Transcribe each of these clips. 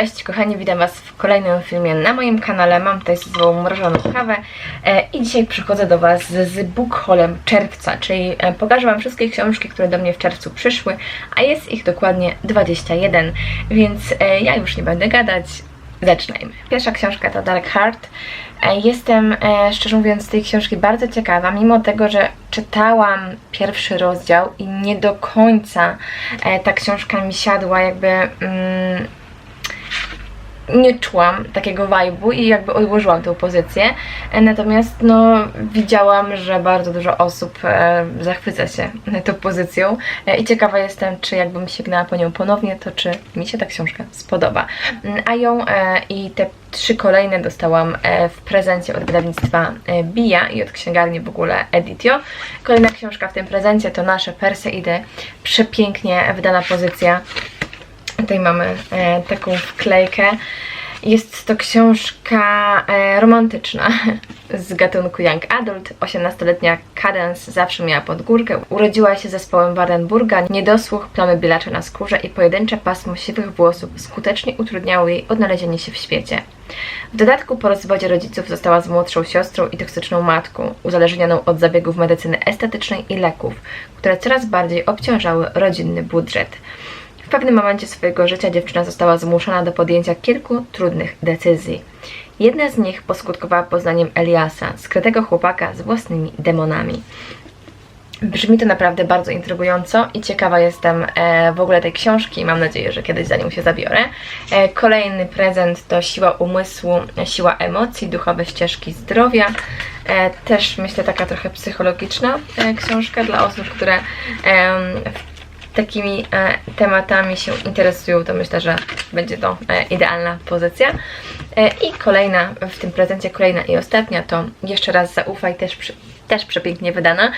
Cześć kochani, witam Was w kolejnym filmie na moim kanale. Mam tutaj sobą mrożoną kawę e, i dzisiaj przychodzę do Was z, z book haulem czerwca, czyli e, pokażę Wam wszystkie książki, które do mnie w czerwcu przyszły, a jest ich dokładnie 21, więc e, ja już nie będę gadać, zaczynajmy. Pierwsza książka to Dark Heart. Jestem, szczerze mówiąc, tej książki bardzo ciekawa, mimo tego, że czytałam pierwszy rozdział i nie do końca ta książka mi siadła, jakby mm, nie czułam takiego vibe'u i jakby odłożyłam tę pozycję. Natomiast no, widziałam, że bardzo dużo osób e, zachwyca się tą pozycją e, i ciekawa jestem, czy jakbym sięgnęła po nią ponownie, to czy mi się ta książka spodoba. A ją e, i te trzy kolejne dostałam e, w prezencie od wydawnictwa e, i od księgarni w ogóle Editio. Kolejna książka w tym prezencie to nasze Perseidy. Przepięknie wydana pozycja. Tutaj mamy e, taką wklejkę. Jest to książka e, romantyczna z gatunku Young Adult. 18-letnia Cadence zawsze miała podgórkę. Urodziła się zespołem Wardenburga. Niedosłuch, plamy bielacze na skórze i pojedyncze pasmo siwych włosów skutecznie utrudniały jej odnalezienie się w świecie. W dodatku po rozwodzie rodziców została z młodszą siostrą i toksyczną matką, uzależnioną od zabiegów medycyny estetycznej i leków, które coraz bardziej obciążały rodzinny budżet. W pewnym momencie swojego życia dziewczyna została zmuszona do podjęcia kilku trudnych decyzji. Jedna z nich poskutkowała poznaniem Eliasa, skrytego chłopaka z własnymi demonami. Brzmi to naprawdę bardzo intrygująco i ciekawa jestem e, w ogóle tej książki mam nadzieję, że kiedyś za nią się zabiorę. E, kolejny prezent to siła umysłu, siła emocji, duchowe ścieżki zdrowia. E, też myślę taka trochę psychologiczna książka dla osób, które takimi e, tematami się interesują, to myślę, że będzie to e, idealna pozycja. E, I kolejna w tym prezencie, kolejna i ostatnia to jeszcze raz zaufaj, też, też przepięknie wydana.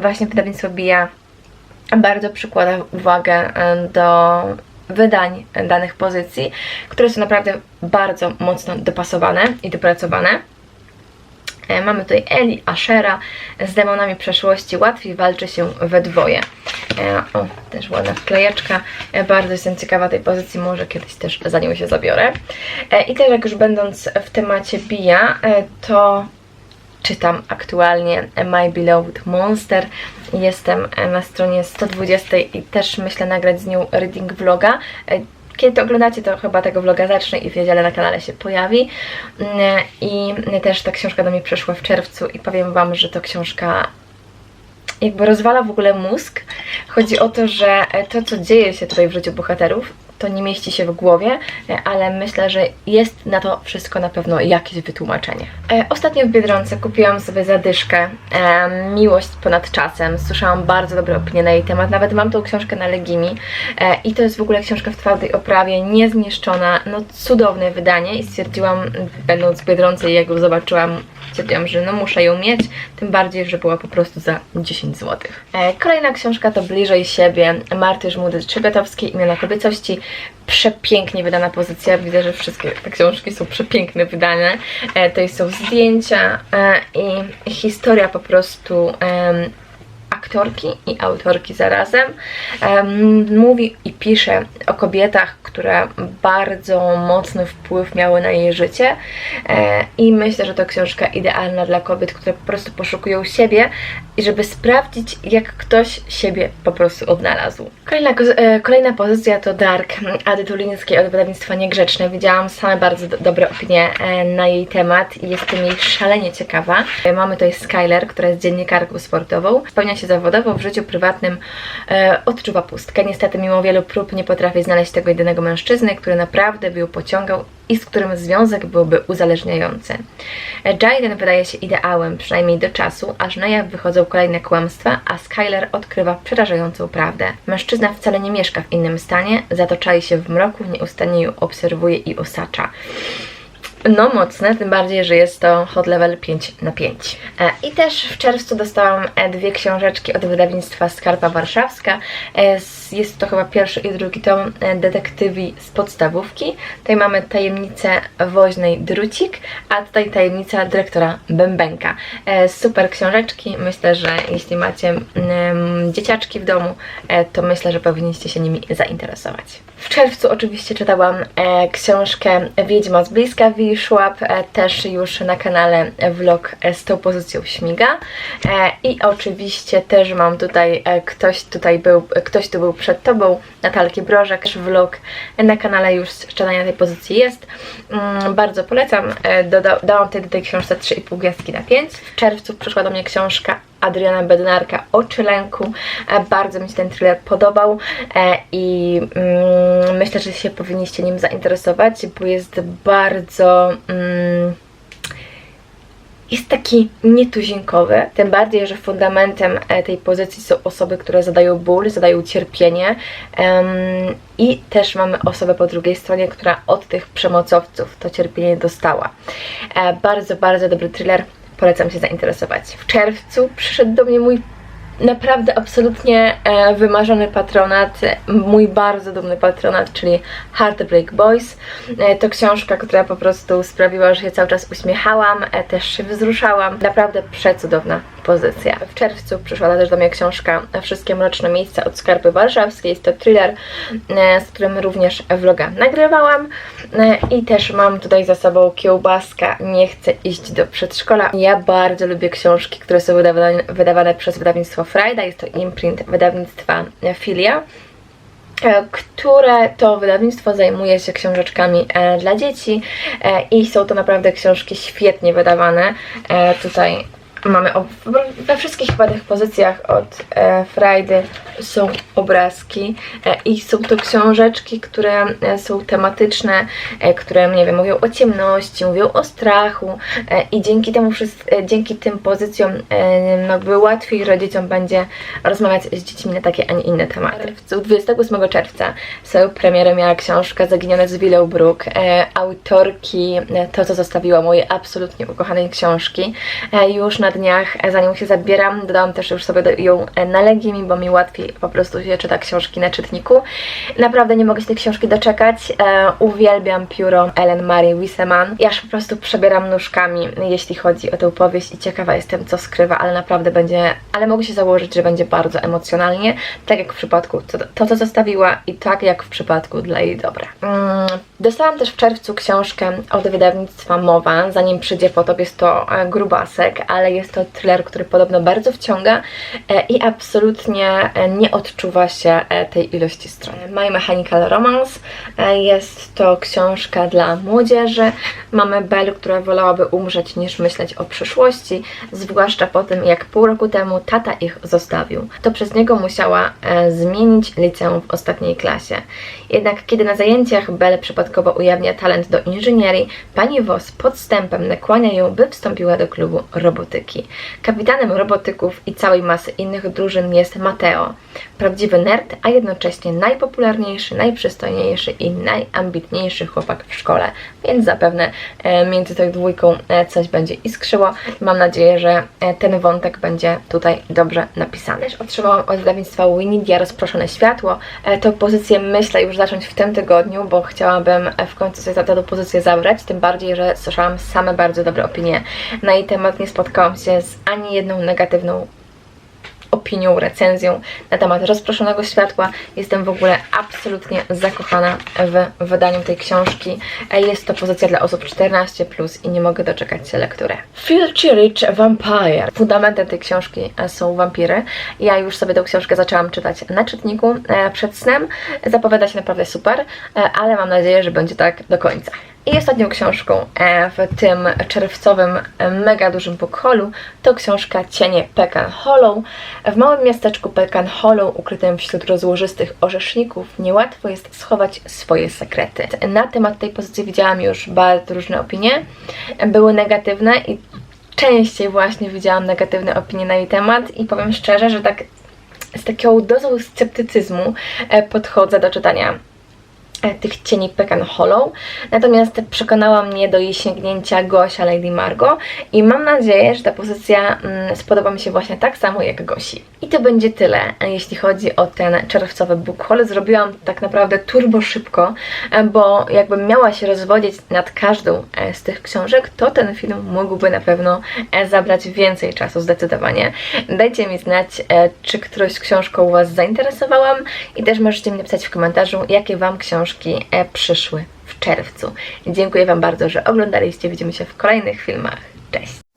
Właśnie wydawnictwo Bija bardzo przykłada uwagę do wydań danych pozycji, które są naprawdę bardzo mocno dopasowane i dopracowane. Mamy tutaj Eli, Ashera z demonami przeszłości. Łatwiej walczy się we dwoje. E, O, też ładna wklejeczka. E, Bardzo jestem ciekawa tej pozycji, może kiedyś też za nią się zabiorę. E, I też jak już będąc w temacie Bija, e, to czytam aktualnie My Beloved Monster. Jestem na stronie 120 i też myślę nagrać z nią reading vloga. Kiedy to oglądacie, to chyba tego vloga zacznę i w niedzielę na kanale się pojawi. Mm, I też ta książka do mnie przyszła w czerwcu i powiem Wam, że to książka jakby rozwala w ogóle mózg. Chodzi o to, że to, co dzieje się tutaj w życiu bohaterów, to nie mieści się w głowie, e, ale myślę, że jest na to wszystko na pewno jakieś wytłumaczenie. E, Ostatnio w Biedronce kupiłam sobie zadyszkę e, Miłość ponad czasem. Słyszałam bardzo dobre opinie na jej temat, nawet mam tą książkę na Legimi i to jest w ogóle książka w twardej oprawie, niezniszczona, no cudowne wydanie i stwierdziłam, będąc w Biedronce i jak ją zobaczyłam, stwierdziłam, że no muszę ją mieć, tym bardziej, że była po prostu za 10 zł. Kolejna książka to Bliżej siebie Marty Żmudy Trzebiatowskiej Imiona kobiecości. Przepięknie wydana pozycja. Widzę, że wszystkie te książki są przepięknie wydane. E, to są zdjęcia e, i historia po prostu aktorki i autorki zarazem. Em, mówi i pisze o kobietach, które bardzo mocny wpływ miały na jej życie e, i myślę, że to książka idealna dla kobiet, które po prostu poszukują siebie i żeby sprawdzić, jak ktoś siebie po prostu odnalazł. Kolejna, ko- e, kolejna pozycja to Dark Ady Tulińskiej od wydawnictwa Niegrzeczne. Widziałam same bardzo do- dobre opinie e, na jej temat i jestem jej szalenie ciekawa. Mamy tutaj Skyler, która jest dziennikarką sportową. Spełnia się zawodowo, w życiu prywatnym e, odczuwa pustkę. Niestety mimo wielu prób nie potrafi znaleźć tego jedynego mężczyzny, który naprawdę by ją pociągał i z którym związek byłby uzależniający. E, Jaden wydaje się ideałem, przynajmniej do czasu, aż na jaw wychodzą kolejne kłamstwa, a Skyler odkrywa przerażającą prawdę. Mężczyzna wcale nie mieszka w innym stanie, za to czai się w mroku, nieustannie ją obserwuje i osacza. No mocne, tym bardziej, że jest to hot level 5 na 5. E, I też w czerwcu dostałam e, dwie książeczki od wydawnictwa Skarpa Warszawska. E, Jest to chyba pierwszy i drugi tom e, detektywi z podstawówki. Tutaj mamy tajemnicę woźnej Drucik, a tutaj tajemnica dyrektora Bębenka. E, Super książeczki. Myślę, że jeśli macie dzieciaczki w domu, e, to myślę, że powinniście się nimi zainteresować. W czerwcu oczywiście czytałam książkę Wiedźma z bliska e, też już na kanale vlog z tą pozycją śmiga. I oczywiście też mam tutaj, ktoś tutaj był, ktoś tu był przed tobą, Natalki Brożek, też vlog na kanale już z czytania tej pozycji jest. Mm, bardzo polecam, e, doda, dałam wtedy tej książce 3,5 gwiazdki na 5. W czerwcu przyszła do mnie książka Adriana Bednarka Oczy Lęku. E, Bardzo mi się ten thriller podobał e, i mm, myślę, że się powinniście nim zainteresować, bo jest bardzo. Mm, jest taki nietuzinkowy, tym bardziej, że fundamentem e, tej pozycji są osoby, które zadają ból, zadają cierpienie em, i też mamy osobę po drugiej stronie, która od tych przemocowców to cierpienie dostała. E, bardzo, bardzo dobry thriller, polecam się zainteresować. W czerwcu przyszedł do mnie mój naprawdę absolutnie e, wymarzony patronat, mój bardzo dumny patronat, czyli Heartbreak Boys. E, to książka, która po prostu sprawiła, że się cały czas uśmiechałam, e, też się wzruszałam. Naprawdę przecudowna pozycja. W czerwcu przyszła też do mnie książka Wszystkie mroczne miejsca od Skarby Warszawskiej. Jest to thriller, e, z którym również vloga nagrywałam. E, I też mam tutaj za sobą Kiełbaska Nie chcę iść do przedszkola. Ja bardzo lubię książki, które są wydawane, wydawane przez wydawnictwo Frajda. Jest to imprint wydawnictwa Filia e, które to wydawnictwo zajmuje się książeczkami dla dzieci i są to naprawdę książki świetnie wydawane. Tutaj mamy we wszystkich chyba tych pozycjach od e, Frajdy są obrazki e, i są to książeczki, które e, są tematyczne, e, które nie wiem, mówią o ciemności, mówią o strachu e, i dzięki temu e, dzięki tym pozycjom e, jakby łatwiej rodzicom będzie rozmawiać z dziećmi na takie, a nie inne tematy. W 28 czerwca swoją premierę miała książka Zaginione z Willowbrook e, autorki e, To, co zostawiła mojej absolutnie ukochanej książki. E, już na dniach, e, zanim się zabieram, dodałam też już sobie ją e, na Legimi, bo mi łatwiej po prostu się czyta książki na czytniku. Naprawdę nie mogę się tej książki doczekać. E, uwielbiam pióro Ellen Marie Wiseman. Ja aż po prostu przebieram nóżkami, jeśli chodzi o tę powieść i ciekawa jestem, co skrywa, ale naprawdę będzie, ale mogę się założyć, że będzie bardzo emocjonalnie, tak jak w przypadku to, to co zostawiła i tak jak w przypadku dla jej dobra. Mm, dostałam też w czerwcu książkę od wydawnictwa Mowa, zanim przyjdzie po tobie jest to e, grubasek, ale jest to thriller, który podobno bardzo wciąga e, i absolutnie e, nie odczuwa się e, tej ilości stron. My Mechanical Romance jest to książka dla młodzieży. Mamy Belle, która wolałaby umrzeć niż myśleć o przyszłości, zwłaszcza po tym, jak pół roku temu tata ich zostawił. To przez niego musiała zmienić liceum w ostatniej klasie. Jednak kiedy na zajęciach Belle przypadkowo ujawnia talent do inżynierii, pani Voss podstępem nakłania ją, by wstąpiła do klubu robotyki. Kapitanem robotyków i całej masy innych drużyn jest Mateo, prawdziwy nerd, a jednocześnie najpopularniejszy, najprzystojniejszy i najambitniejszy chłopak w szkole, więc zapewne e, między tą dwójką e, coś będzie iskrzyło. Mam nadzieję, że e, ten wątek będzie tutaj dobrze napisany. Otrzymałam od wydawnictwa Winidia rozproszone światło. Tą pozycję myślę już zacząć w tym tygodniu, bo chciałabym w końcu sobie tę pozycję zabrać, tym bardziej, że słyszałam same bardzo dobre opinie na jej temat. Nie spotkałam się z ani jedną negatywną opinią, recenzją na temat rozproszonego światła. Jestem w ogóle absolutnie zakochana w wydaniu tej książki. Jest to pozycja dla osób 14 plus i nie mogę doczekać się lektury. Filthy Rich Vampire. Fundamentem tej książki są wampiry. Ja już sobie tę książkę zaczęłam czytać na czytniku e, przed snem. Zapowiada się naprawdę super, e, ale mam nadzieję, że będzie tak do końca. I ostatnią książką e, w tym czerwcowym, e, mega dużym bookholu to książka Cienie Pecan Hollow. W małym miasteczku Pecan Hollow, ukrytym wśród rozłożystych orzeszników, niełatwo jest schować swoje sekrety. Na temat tej pozycji widziałam już bardzo różne opinie. Były negatywne i częściej właśnie widziałam negatywne opinie na jej temat i powiem szczerze, że tak z taką dozą sceptycyzmu e, podchodzę do czytania tych cieni Pecan Hollow. Natomiast przekonała mnie do jej sięgnięcia Gosia Lady Margo i mam nadzieję, że ta pozycja mm, spodoba mi się właśnie tak samo jak Gosi. I to będzie tyle, e, jeśli chodzi o ten czerwcowy book haul. Zrobiłam tak naprawdę turbo szybko, e, bo jakbym miała się rozwodzić nad każdą e, z tych książek, to ten film mógłby na pewno e, zabrać więcej czasu zdecydowanie. Dajcie mi znać, e, czy którąś książką Was zainteresowałam i też możecie mi napisać w komentarzu, jakie Wam książki e, przyszły w czerwcu. Dziękuję Wam bardzo, że oglądaliście. Widzimy się w kolejnych filmach. Cześć!